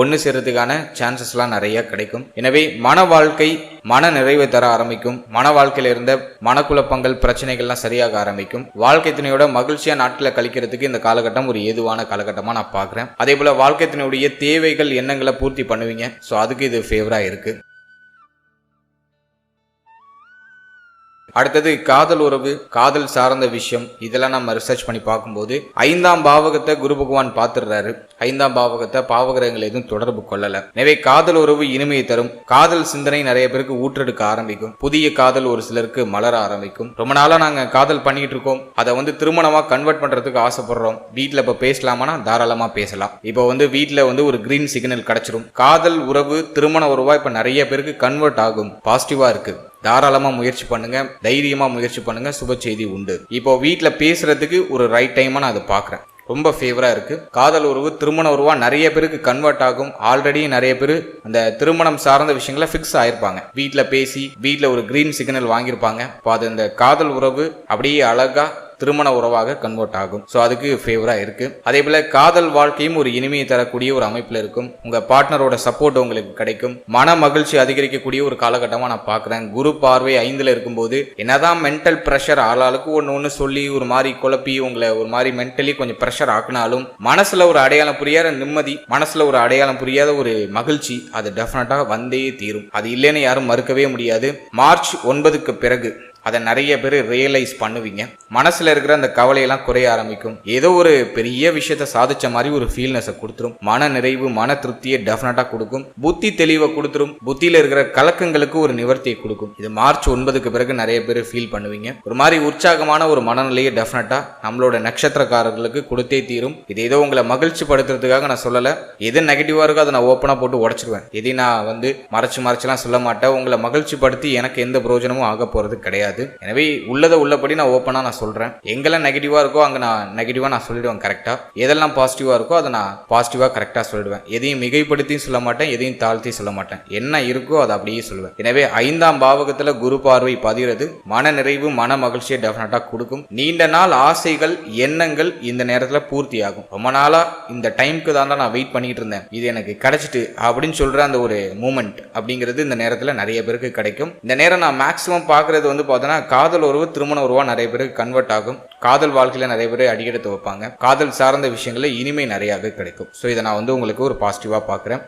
ஒன்று சேர்றதுக்கான சான்சஸ்லாம் நிறைய கிடைக்கும். எனவே மன வாழ்க்கை மன நிறைவை தர ஆரம்பிக்கும். மன வாழ்க்கையில இருந்த மனக்குழப்பங்கள் பிரச்சனைகள்லாம் சரியாக ஆரம்பிக்கும். வாழ்க்கை துணையோட மகிழ்ச்சியா நாட்டில் கழிக்கிறதுக்கு இந்த காலகட்டம் ஒரு ஏதுவான காலகட்டமா நான் பார்க்குறேன். அதே போல வாழ்க்கை துணையுடைய தேவைகள் எண்ணங்களை பூர்த்தி பண்ணுவீங்க. ஸோ அதுக்கு இது ஃபேவரா இருக்கு. அடுத்தது காதல் உறவு காதல் சார்ந்த விஷயம். இதெல்லாம் நம்ம ரிசர்ச் பண்ணி பார்க்கும்போது ஐந்தாம் பாவகத்தை குரு பகவான் பார்த்துடுறாரு. ஐந்தாம் பாவகத்தை பாவகிரகங்கள் எதுவும் தொடர்பு கொள்ளல. எனவே காதல் உறவு இனிமையை தரும். காதல் சிந்தனை நிறைய பேருக்கு ஊற்றெடுக்க ஆரம்பிக்கும். புதிய காதல் ஒரு சிலருக்கு மலர ஆரம்பிக்கும். ரொம்ப நாளா நாங்க காதல் பண்ணிட்டு இருக்கோம். அதை வந்து திருமணமா கன்வெர்ட் பண்றதுக்கு ஆசைப்படுறோம். வீட்டுல இப்ப பேசலாமானா? தாராளமா பேசலாம். இப்போ வந்து வீட்டுல வந்து ஒரு கிரீன் சிக்னல் கிடைச்சிரும். காதல் உறவு திருமண உறவா இப்ப நிறைய பேருக்கு கன்வெர்ட் ஆகும். பாசிட்டிவா இருக்கு. தாராளமாக முயற்சி பண்ணுங்க தைரியமாக முயற்சி பண்ணுங்க சுப செய்தி உண்டு. இப்போ வீட்டில் பேசுறதுக்கு ஒரு ரைட் டைமாக நான் அதை பார்க்குறேன் ரொம்ப ஃபேவராக இருக்குது காதல் உறவு திருமண உருவாக நிறைய பேருக்கு கன்வெர்ட் ஆகும். ஆல்ரெடி நிறைய பேர் அந்த திருமணம் சார்ந்த விஷயங்கள ஃபிக்ஸ் ஆயிருப்பாங்க. வீட்டில் பேசி வீட்டில் ஒரு க்ரீன் சிக்னல் வாங்கியிருப்பாங்க. இப்போ அது இந்த காதல் உறவு அப்படியே அழகாக திருமண உறவாக கன்வெர்ட் ஆகும். ஸோ அதுக்கு ஃபேவரா இருக்கு. அதே போல காதல் வாழ்க்கையும் ஒரு இனிமையை தரக்கூடிய ஒரு அமைப்பில் இருக்கும். உங்க பார்ட்னரோட சப்போர்ட் உங்களுக்கு கிடைக்கும். மன மகிழ்ச்சி அதிகரிக்கக்கூடிய ஒரு காலகட்டமா நான் பார்க்குறேன். குரு பார்வை ஐந்துல இருக்கும்போது என்னதான் மென்டல் ப்ரெஷர் ஆளாளுக்கு ஒன்று ஒன்று சொல்லி ஒரு மாதிரி குழப்பி உங்களை ஒரு மாதிரி மென்டலி கொஞ்சம் ப்ரெஷர் ஆக்குனாலும் மனசுல ஒரு அடையாளம் புரியாத நிம்மதி மனசுல ஒரு அடையாளம் புரியாத ஒரு மகிழ்ச்சி அது டெஃபினட்டாக வந்தே தீரும். அது இல்லைன்னு யாரும் மறுக்கவே முடியாது. மார்ச் ஒன்பதுக்கு பிறகு அதை நிறைய பேர் ரியலைஸ் பண்ணுவீங்க. மனசுல இருக்கிற அந்த கவலையெல்லாம் குறைய ஆரம்பிக்கும். ஏதோ ஒரு பெரிய விஷயத்த சாதிச்ச மாதிரி ஒரு ஃபீல்னஸை கொடுத்துரும். மன நிறைவு மன திருப்தியை டெஃபினட்டா கொடுக்கும். புத்தி தெளிவை கொடுத்துரும். புத்தியில இருக்கிற கலக்கங்களுக்கு ஒரு நிவர்த்தியை கொடுக்கும். இது மார்ச் ஒன்பதுக்கு பிறகு நிறைய பேர் ஃபீல் பண்ணுவீங்க. ஒரு மாதிரி உற்சாகமான ஒரு மனநிலையை டெஃபினட்டா நம்மளோட நட்சத்திரக்காரர்களுக்கு கொடுத்தே தீரும். இது ஏதோ உங்களை மகிழ்ச்சி படுத்துறதுக்காக நான் சொல்லல. எது நெகட்டிவா இருக்கோ அதை நான் ஓப்பனா போட்டு உடச்சிருவேன். எதையும் நான் வந்து மறைச்சு மறைச்சுலாம் சொல்ல மாட்டேன். உங்களை மகிழ்ச்சி படுத்தி எனக்கு எந்த பிரயோஜனமும் ஆக போறது கிடையாது. எனவே உள்ளதை உள்ளபடி நான் ஓப்பனாக நான் சொல்கிறேன் எங்கெல்லாம் நெகட்டிவாக இருக்கோ அங்கே நான் நெகட்டிவாக நான் சொல்லிடுவேன் கரெக்டாக எதெல்லாம் பாசிட்டிவாக இருக்கோ அதை நான் பாசிட்டிவாக கரெக்டாக சொல்லிடுவேன். எதையும் மிகைப்படுத்தியும் சொல்ல மாட்டேன் எதையும் தாழ்த்தி சொல்ல மாட்டேன். என்ன இருக்கோ அதை அப்படியே சொல்லுவேன். எனவே ஐந்தாம் பாவகத்தில் குரு பார்வை பதிகிறது. மன நிறைவு மன மகிழ்ச்சியை டெஃபினட்டாக கொடுக்கும். நீண்ட நாள் ஆசைகள் எண்ணங்கள் இந்த நேரத்தில் பூர்த்தி ஆகும் ரொம்ப நாளாக இந்த டைம்க்கு தான் நான் வெயிட் பண்ணிட்டு இருந்தேன். இது எனக்கு கிடைச்சிட்டு அப்படின்னு சொல்கிற அந்த ஒரு மூமெண்ட் அப்படிங்கிறது இந்த நேரத்தில் நிறைய பேருக்கு கிடைக்கும். இந்த நேரம் நான் மேக்ஸிமம் பார்க்கறது வந்து பார்த்தோன்னா காதல் உறவு திருமண உருவாக நிறைய பேருக்கு கன்வெர்ட் ஆகும். காதல் வாழ்க்கையில் நிறைய பேர் அடிக்கடி துவைப்பாங்க. காதல் சார்ந்த விஷயங்களில் இனிமை நிறையாவே கிடைக்கும். ஸோ இதை நான் வந்து உங்களுக்கு ஒரு பாசிட்டிவாக பார்க்குறேன்.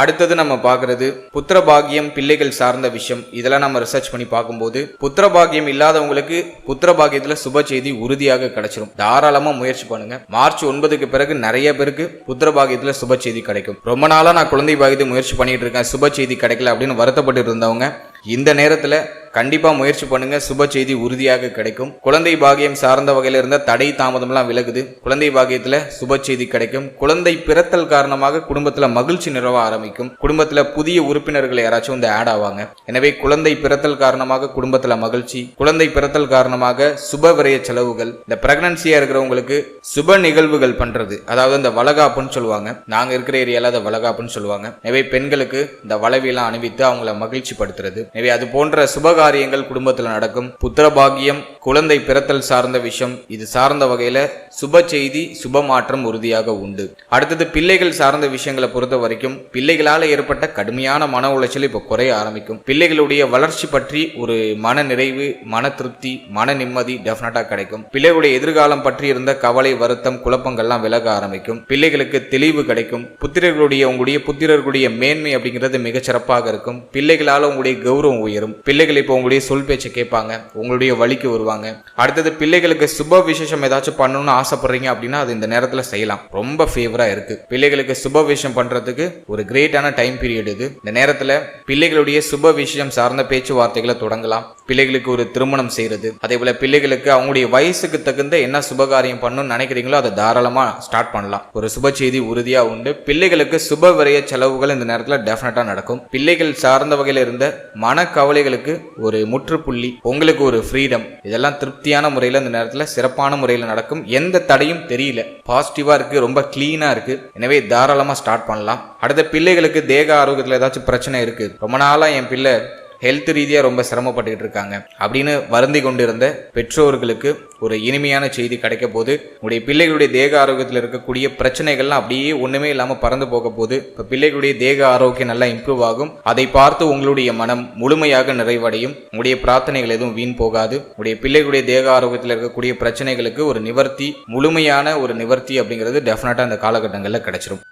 அடுத்தது நம்ம பார்க்கறது புத்திரபாகியம் பிள்ளைகள் சார்ந்த விஷயம். இதெல்லாம் நம்ம ரிசர்ச் பண்ணி பார்க்கும்போது புத்திரபாகியம் இல்லாதவங்களுக்கு புத்திரபாகியத்தில் சுப செய்தி உறுதியாக கிடைச்சிரும். தாராளமாக முயற்சி பண்ணுங்க. மார்ச் ஒன்பதுக்கு பிறகு நிறைய பேருக்கு புத்திரபாகியத்தில் சுப செய்தி கிடைக்கும். ரொம்ப நாளாக நான் குழந்தை பாகியத்தை முயற்சி பண்ணிட்டு இருக்கேன். சுப செய்தி கிடைக்கல அப்படின்னு வருத்தப்பட்டு இருந்தவங்க இந்த நேரத்தில் கண்டிப்பா முயற்சி பண்ணுங்க. சுப செய்தி உறுதியாக கிடைக்கும். குழந்தை பாகியம் சார்ந்த வகையில இருந்த தடை தாமதம்லாம் விலகுது. குழந்தை பாகியத்துல சுப செய்தி கிடைக்கும். குழந்தை பிறத்தல் காரணமாக குடும்பத்துல மகிழ்ச்சி நிறவ ஆரம்பிக்கும். குடும்பத்துல புதிய உறுப்பினர்கள் யாராச்சும் வந்து ஆட் ஆவாங்க. எனவே குழந்தை பிறத்தல் காரணமாக குடும்பத்துல மகிழ்ச்சி குழந்தை பிறத்தல் காரணமாக சுப விரைய செலவுகள் இந்த பிரெக்னன்சியா இருக்கிறவங்களுக்கு சுப நிகழ்வுகள் பண்றது. அதாவது இந்த வளகாப்புன்னு சொல்லுவாங்க. நாங்க இருக்கிற ஏரியால அதை வளகாப்புன்னு சொல்லுவாங்க. எனவே பெண்களுக்கு இந்த வளவியெல்லாம் அணிவித்து அவங்கள மகிழ்ச்சி படுத்துறது எனவே அது போன்ற சுபகாரியங்கள் குடும்பத்தில் நடக்கும். புத்திர பாக்கியம் குழந்தை பிறத்தல் சார்ந்த விஷயம் இது சார்ந்த வகையில சுப செய்தி சுப மாற்றம் உறுதியாக உண்டு. அடுத்தது பிள்ளைகள் சார்ந்த விஷயங்களை பொறுத்த வரைக்கும் பிள்ளைகளால் ஏற்பட்ட கடுமையான மன உளைச்சல் இப்போ குறைய ஆரம்பிக்கும். பிள்ளைகளுடைய வளர்ச்சி பற்றி ஒரு மன நிறைவு மன திருப்தி மன நிம்மதி டெஃபினட்டா கிடைக்கும். பிள்ளைகளுடைய எதிர்காலம் பற்றி இருந்த கவலை வருத்தம் குழப்பங்கள்லாம் விலக ஆரம்பிக்கும். பிள்ளைகளுக்கு தெளிவு கிடைக்கும். புத்திரர்களுடைய உங்களுடைய புத்திரர்களுடைய மேன்மை அப்படிங்கிறது மிகச்சிறப்பாக இருக்கும். பிள்ளைகளால் உங்களுடைய கௌரவம் உயரும். பிள்ளைகள் இப்போ உங்களுடைய சொல் பேச்சை கேட்பாங்க உங்களுடைய வழிக்கு வருவாங்க. அடுத்தது பிள்ளைகளுக்கு சுப விசேஷம் ஏதாச்சும் பண்ணணும்னு ஆசைப்படுறீங்க அப்படின்னா அது இந்த நேரத்தில் செய்யலாம். ரொம்ப ஃபேவரா இருக்கு. பிள்ளைகளுக்கு சுப விஷயம் பண்றதுக்கு ஒரு கிரேட்டான டைம் பீரியட் இது. இந்த நேரத்தில் பிள்ளைகளுடைய சுப விஷயம் சார்ந்த பேச்சுவார்த்தைகளை தொடங்கலாம். பிள்ளைகளுக்கு ஒரு திருமணம் செய்யறது. அதே போல பிள்ளைகளுக்கு அவங்களுடைய வயசுக்கு தகுந்த என்ன சுபகாரியம் பண்ணணும்னு நினைக்கிறீங்களோ அதை தாராளமா ஸ்டார்ட் பண்ணலாம். ஒரு சுப செய்தி உறுதியா உண்டு. பிள்ளைகளுக்கு சுப விரைய செலவுகள் இந்த நேரத்தில் டெஃபினட்டா நடக்கும். பிள்ளைகள் சார்ந்த வகையில் இருந்த மன கவலைகளுக்கு ஒரு முற்றுப்புள்ளி உங்களுக்கு ஒரு ஃப்ரீடம் இதெல்லாம் திருப்தியான முறையில் அந்த நேரத்தில் சிறப்பான முறையில் நடக்கும். எந்த தடையும் தெரியல. பாசிட்டிவாக இருக்குது ரொம்ப க்ளீனாக இருக்குது எனவே தாராளமாக ஸ்டார்ட் பண்ணலாம். அடுத்த பிள்ளைகளுக்கு தேக ஆரோக்கியத்தில் ஏதாச்சும் பிரச்சனை இருக்குது ரொம்ப நாளாக என் பிள்ளை ஹெல்த் ரீதியாக ரொம்ப சிரமப்பட்டுக்கிட்டு இருக்காங்க. அப்படின்னு வருந்தி கொண்டிருந்த பெற்றோர்களுக்கு ஒரு இனிமையான செய்தி கிடைக்க போது உங்களுடைய பிள்ளைகளுடைய தேக ஆரோக்கியத்தில் இருக்கக்கூடிய பிரச்சனைகள்லாம் அப்படியே ஒன்றுமே இல்லாமல் பறந்து போக போது இப்போ பிள்ளைகளுடைய தேக ஆரோக்கியம் நல்லா இம்ப்ரூவ் ஆகும். அதை பார்த்து உங்களுடைய மனம் முழுமையாக நிறைவடையும். உங்களுடைய பிரார்த்தனைகள் எதுவும் வீண் போகாது. உங்களுடைய பிள்ளைகளுடைய தேக ஆரோக்கியத்தில் இருக்கக்கூடிய பிரச்சனைகளுக்கு ஒரு நிவர்த்தி முழுமையான ஒரு நிவர்த்தி அப்படிங்கிறது டெஃபினட்டாக அந்த காலகட்டங்களில் கிடைச்சிரும்.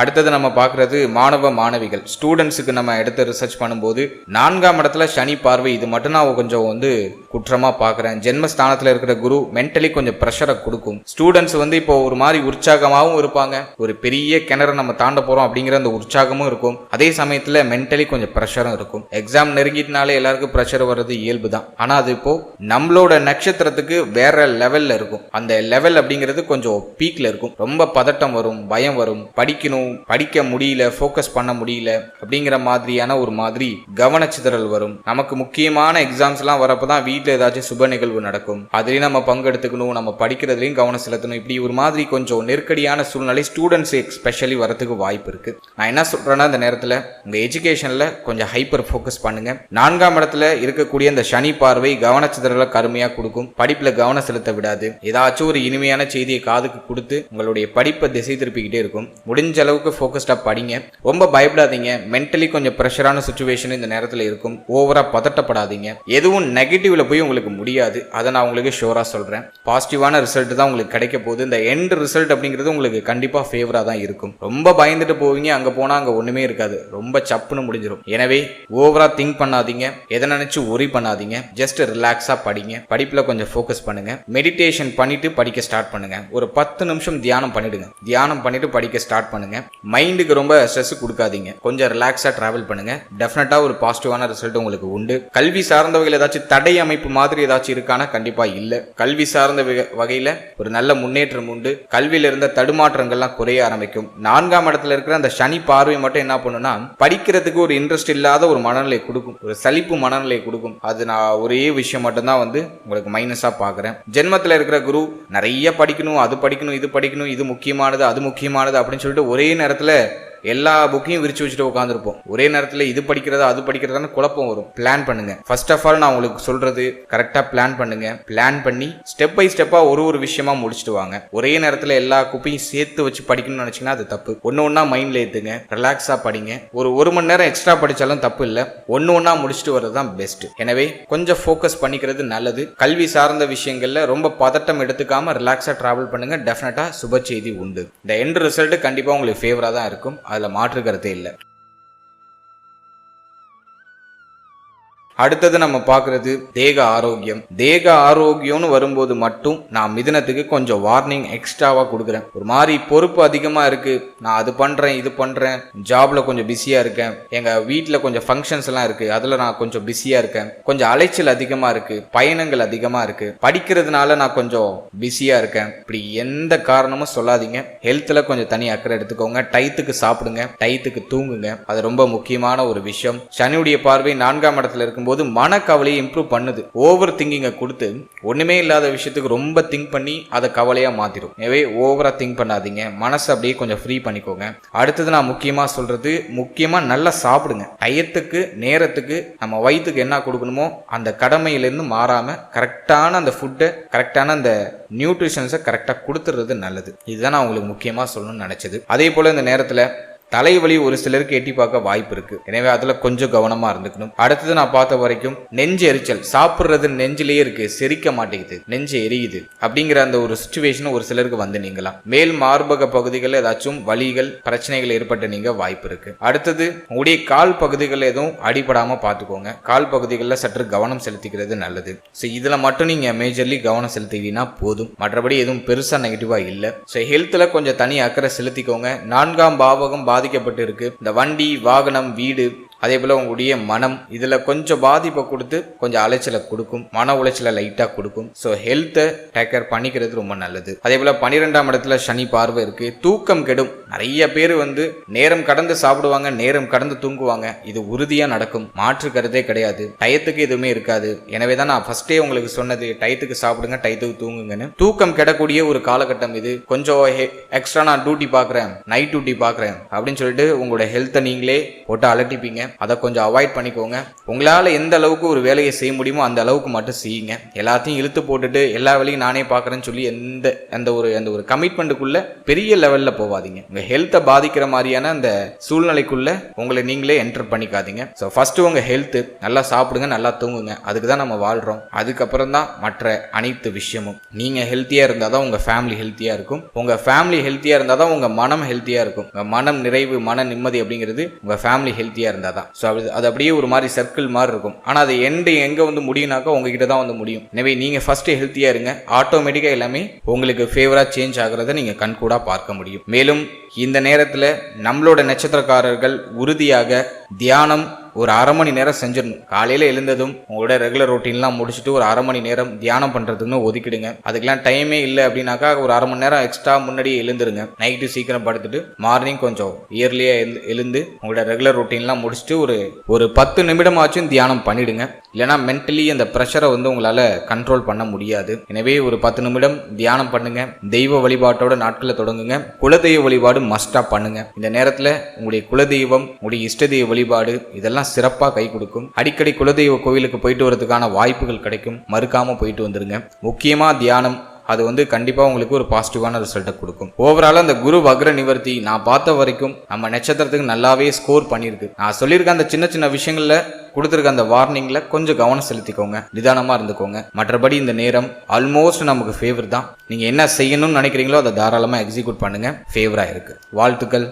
அடுத்தது நம்ம பார்க்குறது மாணவ மாணவிகள். ஸ்டூடெண்ட்ஸுக்கு நம்ம எடுத்து ரிசர்ச் பண்ணும்போது நான்காம் இடத்துல சனி பார்வை இது மட்டும் நான் கொஞ்சம் வந்து குற்றமாக பார்க்குறேன் ஜென்மஸ்தானத்தில் இருக்கிற குரு மென்டலி கொஞ்சம் ப்ரெஷரை கொடுக்கும். ஸ்டூடெண்ட்ஸ் வந்து இப்போ ஒரு மாதிரி உற்சாகமாகவும் இருப்பாங்க. ஒரு பெரிய கிணறு நம்ம தாண்ட போகிறோம் அப்படிங்கிற அந்த உற்சாகமும் இருக்கும். அதே சமயத்தில் மென்டலி கொஞ்சம் ப்ரெஷரும் இருக்கும். எக்ஸாம் நெருங்கிட்டனாலே எல்லாருக்கும் ப்ரெஷர் வர்றது இயல்பு தான். ஆனால் அது இப்போ நம்மளோட நட்சத்திரத்துக்கு வேற லெவலில் இருக்கும். அந்த லெவல் அப்படிங்கிறது கொஞ்சம் பீக்கில் இருக்கும். ரொம்ப பதட்டம் வரும் பயம் வரும். படிக்கணும் படிக்க முடியல ஃபோக்கஸ் பண்ண முடியல அப்படிங்கிற மாதிரியான ஒரு மாதிரி கவனச்சிதறல் வரும். நமக்கு முக்கியமான எக்ஸாம்ஸ்லாம் வரப்போ தான் வீட்டில் ஏதாச்சும் சுப நிகழ்வு நடக்கும் அதுலேயும் நம்ம பங்கெடுத்துக்கணும் நம்ம படிக்கிறதுலையும் கவனம் செலுத்தணும். இப்படி ஒரு மாதிரி கொஞ்சம் நெருக்கடியான சூழ்நிலை ஸ்டூடெண்ட்ஸ் எஸ்பெஷலி வரதுக்கு வாய்ப்பு இருக்கு. நான் என்ன சொல்றேன்னா இந்த நேரத்தில் உங்க எஜுகேஷன்ல கொஞ்சம் ஹைப்பர் ஃபோக்கஸ் பண்ணுங்க. நான்காம் இடத்துல இருக்கக்கூடிய இந்த சனி பார்வை கவனச்சிதறலை கருமையா கொடுக்கும். படிப்புல கவனம் செலுத்த விடாது. ஏதாச்சும் ஒரு இனிமையான செய்தியை காதுக்கு கொடுத்து உங்களுடைய படிப்பை திசை திருப்பிக்கிட்டே இருக்கும். முடிஞ்ச அளவுக்கு ஃபோக்கஸ்டா படிங்க. ரொம்ப பயப்படாதீங்க. மென்டலி கொஞ்சம் ப்ரெஷரான சுச்சுவேஷன் இந்த நேரத்தில் இருக்கும். ஓவரா பதட்டப்படாதீங்க. எதுவும் நெகட்டிவ்ல போய் உங்களுக்கு முடியாது. அதை நான் உங்களுக்கு ஷோரா சொல்றேன். பாசிட்டிவான ரிசல்ட் தான் உங்களுக்கு கிடைக்க போகுது. இந்த எண்ட் ரிசல்ட் அப்படிங்கிறது உங்களுக்கு கண்டிப்பாக ஃபேவராக தான் இருக்கும். ரொம்ப பயந்துட்டு போவீங்க அங்க போனா அங்க ஒன்றுமே இருக்காது. ரொம்ப சப்புன்னு முடிஞ்சிடும் எனவே ஓவரா திங்க் பண்ணாதீங்க. எதை நினச்சி ஒரி பண்ணாதீங்க. ஜஸ்ட் ரிலாக்ஸாக படிங்க. படிப்பில் கொஞ்சம் ஃபோக்கஸ் பண்ணுங்க. மெடிடேஷன் பண்ணிட்டு படிக்க ஸ்டார்ட் பண்ணுங்க. ஒரு பத்து நிமிஷம் தியானம் பண்ணிடுங்க. தியானம் பண்ணிட்டு படிக்க ஸ்டார்ட் பண்ணுங்க. மைண்டுக்கு ரொம்ப ஸ்ட்ரெஸ் கொடுக்காதீங்க. கொஞ்சம் ரிலாக்ஸாக ட்ராவல் பண்ணுங்க. டெஃபினட்டாக ஒரு பாசிட்டிவான ரிசல்ட் உங்களுக்கு உண்டு. கல்வி சார்ந்தவர்கள் ஏதாச்சும் தடை அமைப்பு மாதிரி ஏதாச்சும் இருக்கானா? கண்டிப்பா இல்ல. கல்வி சார்ந்த வகை- வகையில ஒரு நல்ல முன்னேற்றம் உண்டு. கல்வியில இருந்த தடுமாற்றங்கள்லாம் குறைய ஆரம்பிக்கும். நான்காம் இடத்துல இருக்கிற அந்த சனி பார்வை மட்டும் என்ன பண்ணுன்னா படிக்கிறதுக்கு ஒரு இன்ட்ரெஸ்ட் இல்லாத ஒரு மனநிலை கொடுக்கும். ஒரு சலிப்பு மனநிலை கொடுக்கும். அது நான் ஒரே விஷயம் மட்டும்தான் வந்து உங்களுக்கு மைனஸா பார்க்குறேன் ஜென்மத்தில் இருக்கிற குரு நிறைய படிக்கணும் அது படிக்கணும் இது படிக்கணும் இது முக்கியமானது அது முக்கியமானது அப்படின்னு சொல்லிட்டு ஒரே நேரத்தில் எல்லா புக்கையும் விரிச்சு வச்சுட்டு உட்காந்துருப்போம் ஒரே நேரத்தில் இது படிக்கிறதா அது படிக்கிறதான்னு குழப்பம் வரும். பிளான் பண்ணுங்க. ஃபர்ஸ்ட் ஆஃப் ஆல் நான் உங்களுக்கு சொல்றது கரெக்டாக பிளான் பண்ணுங்க. பிளான் பண்ணி ஸ்டெப் பை ஸ்டெப்பாக ஒரு ஒரு விஷயமா முடிச்சுட்டு வாங்க. ஒரே நேரத்தில் எல்லா குப்பையும் சேர்த்து வச்சு படிக்கணும்னு நினச்சிங்கன்னா அது தப்பு. ஒன்று ஒன்றா மைண்டில் ஏற்றுங்க ரிலாக்ஸாக படிங்க. ஒரு ஒரு மணி நேரம் எக்ஸ்ட்ரா படித்தாலும் தப்பு இல்லை. ஒன்று ஒன்றா முடிச்சுட்டு வர்றது தான் பெஸ்ட் எனவே கொஞ்சம் ஃபோக்கஸ் பண்ணிக்கிறது நல்லது. கல்வி சார்ந்த விஷயங்களில் ரொம்ப பதட்டம் எடுத்துக்காமல் ரிலாக்ஸாக ட்ராவல் பண்ணுங்க. டெஃபினட்டாக சுப செய்தி உண்டு. இந்த எண்ட் ரிசல்ட் கண்டிப்பாக உங்களுக்கு ஃபேவராக தான் இருக்கும். அதில் மாற்று கருத்தே இல்லை. அடுத்தது நம்ம பார்க்கறது தேக ஆரோக்கியம். தேக ஆரோக்கியம்னு வரும்போது மட்டும் நான் மிதனத்துக்கு கொஞ்சம் வார்னிங் எக்ஸ்ட்ராவா கொடுக்குறேன். ஒரு மாதிரி பொறுப்பு அதிகமா இருக்கு. நான் அது பண்றேன் இது பண்றேன். ஜாப்ல கொஞ்சம் பிஸியா இருக்கேன். எங்க வீட்டில் கொஞ்சம் ஃபங்க்ஷன்ஸ் எல்லாம் இருக்கு. அதுல நான் கொஞ்சம் பிஸியா இருக்கேன். கொஞ்சம் அலைச்சல் அதிகமா இருக்கு. பயணங்கள் அதிகமா இருக்கு. படிக்கிறதுனால நான் கொஞ்சம் பிஸியா இருக்கேன். இப்படி எந்த காரணமும் சொல்லாதீங்க. ஹெல்த்ல கொஞ்சம் தனி அக்கறை எடுத்துக்கோங்க. டயத்துக்கு சாப்பிடுங்க. டயத்துக்கு தூங்குங்க. அது ரொம்ப முக்கியமான ஒரு விஷயம். சனியுடைய பார்வை நான்காம் இடத்துல இருக்கும் இருக்கும்போது மனக்கவலையை இம்ப்ரூவ் பண்ணுது. ஓவர் திங்கிங்கை கொடுத்து ஒன்றுமே இல்லாத விஷயத்துக்கு ரொம்ப திங்க் பண்ணி அதை கவலையாக மாற்றிடும் எனவே ஓவராக திங்க் பண்ணாதீங்க. மனசை அப்படியே கொஞ்சம் ஃப்ரீ பண்ணிக்கோங்க. அடுத்தது நான் முக்கியமாக சொல்கிறது முக்கியமாக நல்லா சாப்பிடுங்க. டயத்துக்கு நேரத்துக்கு நம்ம வயிற்றுக்கு என்ன கொடுக்கணுமோ அந்த கடமையிலேருந்து மாறாமல் கரெக்டான அந்த ஃபுட்டை கரெக்டான அந்த நியூட்ரிஷன்ஸை கரெக்டாக கொடுத்துறது நல்லது. இதுதான் நான் உங்களுக்கு முக்கியமாக சொல்லணும்னு நினச்சது. அதே போல் இந்த நேரத்தில் தலைவலி ஒரு சிலருக்கு எட்டி பார்க்க வாய்ப்பு இருக்கு. எனவே அதுல கொஞ்சம் கவனமா இருந்துக்கணும். அடுத்தது நான் பார்த்த வரைக்கும் நெஞ்சு எரிச்சல். சாப்பிடுறது நெஞ்சிலேயே இருக்கு. செரிக்க மாட்டேங்குது. நெஞ்சு எரியுது. அப்படிங்கிற அந்த ஒரு சுச்சுவேஷன் ஒரு சிலருக்கு வந்து நீங்களாம் மேல் மார்பக பகுதிகளில் ஏதாச்சும் வலிகள் பிரச்சனைகள் ஏற்பட்டு நீங்க வாய்ப்பு இருக்கு. அடுத்தது உங்களுடைய கால் பகுதிகளில் எதுவும் அடிபடாம பார்த்துக்கோங்க. கால் பகுதிகளில் சற்று கவனம் செலுத்திக்கிறது நல்லது. ஸோ இதுல மட்டும் நீங்க மேஜர்லி கவனம் செலுத்திட்டீங்கன்னா போதும். மற்றபடி எதுவும் பெருசா நெகட்டிவா இல்லை. ஸோ ஹெல்த்ல கொஞ்சம் தனி அக்கறை செலுத்திக்கோங்க. நான்காம் பாவகம் பாதிக்கப்பட்டு இருக்கு இந்த வண்டி வாகனம் வீடு அதே போல் உங்களுடைய மனம் இதில் கொஞ்சம் பாதிப்பை கொடுத்து கொஞ்சம் அலைச்சலை கொடுக்கும் மன உளைச்சலை லைட்டாக கொடுக்கும். ஸோ ஹெல்த்தை டேக்கர் பண்ணிக்கிறது ரொம்ப நல்லது. அதே போல் பன்னிரெண்டாம் இடத்துல சனி பார்வை இருக்கு. தூக்கம் கெடும். நிறைய பேர் வந்து நேரம் கடந்து சாப்பிடுவாங்க நேரம் கடந்து தூங்குவாங்க. இது உறுதியாக நடக்கும். மாற்று கருதே கிடையாது. டயத்துக்கு எதுவுமே இருக்காது. எனவே தான் நான் ஃபர்ஸ்டே உங்களுக்கு சொன்னது டயத்துக்கு சாப்பிடுங்க டயத்துக்கு தூங்குங்கன்னு. தூக்கம் கெடக்கூடிய ஒரு காலகட்டம் இது. கொஞ்சம் எக்ஸ்ட்ரா நான் டியூட்டி பார்க்குறேன் நைட் டியூட்டி பார்க்குறேன் அப்படின்னு சொல்லிட்டு உங்களோட ஹெல்த்தை நீங்களே போட்டு அலட்டிப்பீங்க. அதை கொஞ்சம் அவாய்ட் பண்ணிக்கோங்க. உங்களால் எந்த அளவுக்கு ஒரு வேலையை செய்ய முடியுமோ அந்த அளவுக்கு மட்டும் செய்யுங்க. எல்லாத்தையும் இழுத்து போட்டுட்டு எல்லா வேலையும் நானே பார்க்குறேன்னு சொல்லி எந்த அந்த ஒரு அந்த ஒரு கமிட்மெண்ட்டுக்குள்ளே பெரிய லெவலில் போகாதீங்க உங்கள் ஹெல்த்தை பாதிக்கிற மாதிரியான அந்த சூழ்நிலைக்குள்ளே உங்களை நீங்களே என்டர் பண்ணிக்காதீங்க. ஸோ ஃபஸ்ட்டு உங்கள் ஹெல்த்து நல்லா சாப்பிடுங்க நல்லா தூங்குங்க. அதுக்கு தான் நம்ம வாழ்கிறோம் அதுக்கப்புறம் தான் மற்ற அனைத்து விஷயமும். நீங்கள் ஹெல்த்தியாக இருந்தால் தான் உங்கள் ஃபேமிலி ஹெல்த்தியாக இருக்கும். உங்கள் ஃபேமிலி ஹெல்த்தியாக இருந்தால் தான் உங்கள் மனம் ஹெல்த்தியாக இருக்கும். உங்கள் மனம் நிறைவு மன நிம்மதி அப்படிங்கிறது உங்கள் ஃபேமிலி ஹெல்த்தியாக இருந்தால் தான். ஸோ அது அது அப்படியே ஒரு மாதிரி சர்க்கிள் மாதிரி இருக்கும். ஆனால் அது எண்டு எங்கே வந்து முடியும்னாக்கா உங்ககிட்ட தான் வந்து முடியும். எனவே நீங்கள் ஃபஸ்ட்டு ஹெல்த்தியாக இருங்க. ஆட்டோமேட்டிக்காக எல்லாமே உங்களுக்கு ஃபேவராக சேஞ்ச் ஆகிறத நீங்கள் கண்கூடாக பார்க்க முடியும். மேலும் இந்த நேரத்தில் நம்மளோட நட்சத்திரக்காரர்கள் உறுதியாக தியானம் ஒரு அரை மணி நேரம் செஞ்சிடணும். காலையில் எழுந்ததும் உங்களோட ரெகுலர் ரொட்டீன்லாம் முடிச்சுட்டு ஒரு அரை மணி நேரம் தியானம் பண்ணுறதுக்குன்னு ஒதுக்கிடுங்க. அதுக்கெல்லாம் டைமே இல்லை அப்படின்னாக்கா ஒரு அரை மணி நேரம் எக்ஸ்ட்ரா முன்னாடியே எழுந்துருங்க. நைட்டு சீக்கிரம் படுத்துட்டு மார்னிங் கொஞ்சம் இயர்லியாக எழுந்து உங்களோட ரெகுலர் ரொட்டீன்லாம் முடிச்சுட்டு ஒரு ஒரு பத்து நிமிடமாச்சும் தியானம் பண்ணிடுங்க. இல்லைனா மென்டலி அந்த ப்ரெஷரை வந்து உங்களால் கண்ட்ரோல் பண்ண முடியாது. எனவே ஒரு பத்து நிமிடம் தியானம் பண்ணுங்க. தெய்வ வழிபாட்டோட நாட்களை தொடங்குங்க. குலதெய்வ வழிபாடு மஸ்டாக பண்ணுங்க. இந்த நேரத்தில் உங்களுடைய குலதெய்வம் உங்களுடைய இஷ்ட தெய்வ வழிபாடு இதெல்லாம் சிறப்பாக கை கொடுக்கும். அடிக்கடி குலதெய்வ கோவிலுக்கு போயிட்டு வரதுக்கான வாய்ப்புகள் கிடைக்கும். மறுக்காம போயிட்டு வந்துருங்க. முக்கியமாக தியானம் அது வந்து கண்டிப்பாக உங்களுக்கு ஒரு பாசிட்டிவான ரிசல்ட்டை கொடுக்கும். ஓவராலாக அந்த குரு வக்ர நிவர்த்தி நான் பார்த்த வரைக்கும் நம்ம நட்சத்திரத்துக்கு நல்லாவே ஸ்கோர் பண்ணியிருக்கு. நான் சொல்லியிருக்க அந்த சின்ன சின்ன விஷயங்களில் கொடுத்துருக்க அந்த வார்னிங்கில் கொஞ்சம் கவனம் செலுத்திக்கோங்க. நிதானமாக இருந்துக்கோங்க. மற்றபடி இந்த நேரம் ஆல்மோஸ்ட் நமக்கு ஃபேவர் தான். நீங்கள் என்ன செய்யணும்னு நினைக்கிறீங்களோ அதை தாராளமாக எக்ஸிக்யூட் பண்ணுங்கள் ஃபேவராக இருக்குது வாழ்த்துக்கள்.